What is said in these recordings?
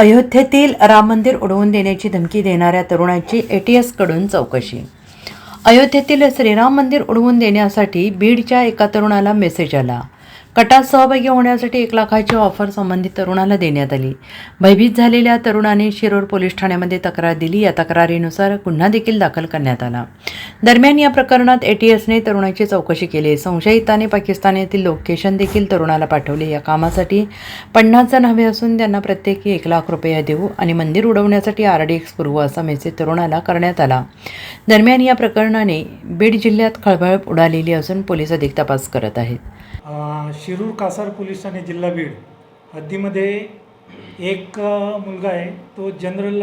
अयोध्येतील राम मंदिर उडवून देण्याची धमकी देणाऱ्या तरुणाची एटीएसकडून चौकशी. अयोध्येतील श्रीराम मंदिर उडवून देण्यासाठी बीडच्या एका तरुणाला मेसेज आला. कटात सहभागी होण्यासाठी एक लाखाची ऑफर संबंधित तरुणाला देण्यात आली. भयभीत झालेल्या तरुणाने शिरोर पोलीस ठाण्यामध्ये तक्रार दिली. या तक्रारीनुसार गुन्हा देखील दाखल करण्यात आला. दरम्यान या प्रकरणात एटीएसने तरुणाची चौकशी केली. संशयिताने पाकिस्तानातील लोकेशन देखील तरुणाला पाठवले. या कामासाठी पन्नास जण हवे असून त्यांना प्रत्येकी एक लाख रुपये देऊ आणि मंदिर उडवण्यासाठी आर डी एक्स पुरवू असा मेसेज तरुणाला करण्यात आला. दरम्यान या प्रकरणाने बीड जिल्ह्यात खळबळ उडालेली असून पोलीस अधिक तपास करत आहेत. शिरूर कासार पोलीस ठाणे जिल्हा बीड हद्दीमध्ये एक मुलगा आहे. तो जनरल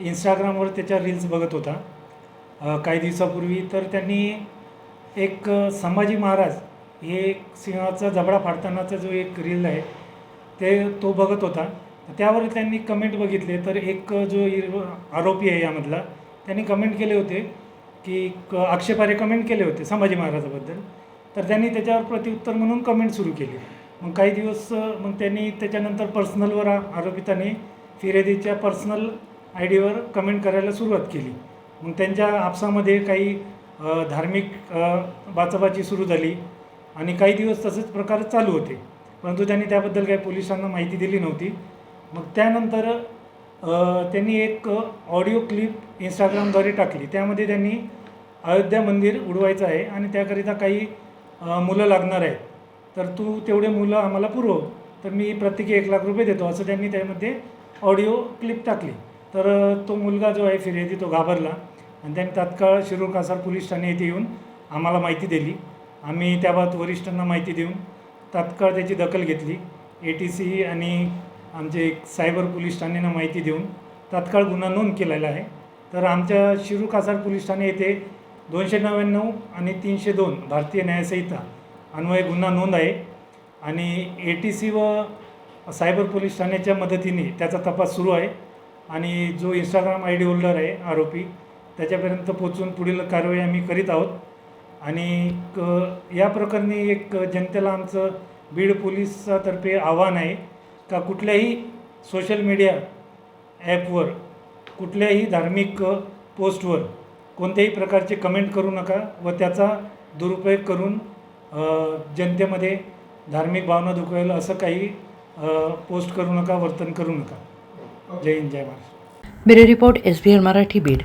इंस्टाग्रामवर त्याच्या रील्स बघत होता. काही दिवसापूर्वी तर त्यांनी एक संभाजी महाराज हे सिंहाचा जबडा फाडतानाचा जो एक रील आहे ते तो बघत होता. त्यावर त्यांनी कमेंट बघितले. तर एक जो आरोपी आहे यामधला त्यांनी कमेंट केले होते. की क- आक्षेपार्ह कमेंट केले होते संभाजी महाराजाबद्दल. तर त्यांनी त्याच्यावर प्रत्युत्तर म्हणून कमेंट सुरू केली. मग काही दिवस मग त्यांनी त्याच्यानंतर पर्सनलवर आरोपिताने आरोपितांनी फिर्यादीच्या पर्सनल आय डीवर कमेंट करायला सुरुवात केली. मग त्यांच्या आपसामध्ये काही धार्मिक बाचाबाची सुरू झाली आणि काही दिवस तसेच प्रकार चालू होते. परंतु त्यांनी त्याबद्दल काही पोलिसांना माहिती दिली नव्हती. मग त्यानंतर त्यांनी एक ऑडिओ क्लिप इंस्टाग्रामद्वारे टाकली. त्यामध्ये त्यांनी अयोध्या मंदिर उडवायचं आहे आणि त्याकरिता काही मुलं लागणार आहेत. तर तू तेवढे मुलं आम्हाला पुरव. तर मी प्रत्येकी एक लाख रुपये देतो असं त्यांनी त्यामध्ये ऑडिओ क्लिप टाकली. तर तो मुलगा जो आहे फिर्यादी तो घाबरला. आणि त्यांनी तात्काळ शिरूर कासार पोलीस ठाणे येथे येऊन आम्हाला माहिती दिली. आम्ही त्याबाबत वरिष्ठांना माहिती देऊन तात्काळ त्याची दखल घेतली. ए टी सी आणि आमचे एक सायबर पोलीस ठाण्यानं माहिती देऊन तात्काळ गुन्हा नोंद केलेला आहे. तर आमच्या शिरू कासार पोलीस ठाणे येथे दोनशे नव्याण्णव आणि तीनशे दोन भारतीय न्यायसंहिता अन्वय गुन्हा नोंद आहे. आणि ए टी सी व सायबर पोलीस ठाण्याच्या मदतीने त्याचा तपास सुरू आहे. आणि जो इंस्टाग्राम आय डी होल्डर आहे आरोपी त्याच्यापर्यंत पोचून पुढील कारवाई आम्ही करीत आहोत. आणि क या प्रकरणी एक जनतेला आमचं बीड पोलिसातर्फे आव्हान आहे. का कुठल्याही सोशल मीडिया ॲपवर कुठल्याही धार्मिक पोस्टवर कोणत्याही प्रकारचे कमेंट करू नका व त्याचा दुरुपयोग करून जनतेमध्ये धार्मिक भावना दुखवेल असं काही पोस्ट करू नका वर्तन करू नका. जय हिंद जय Maharashtra. Bureau report S B R Marathi Beed.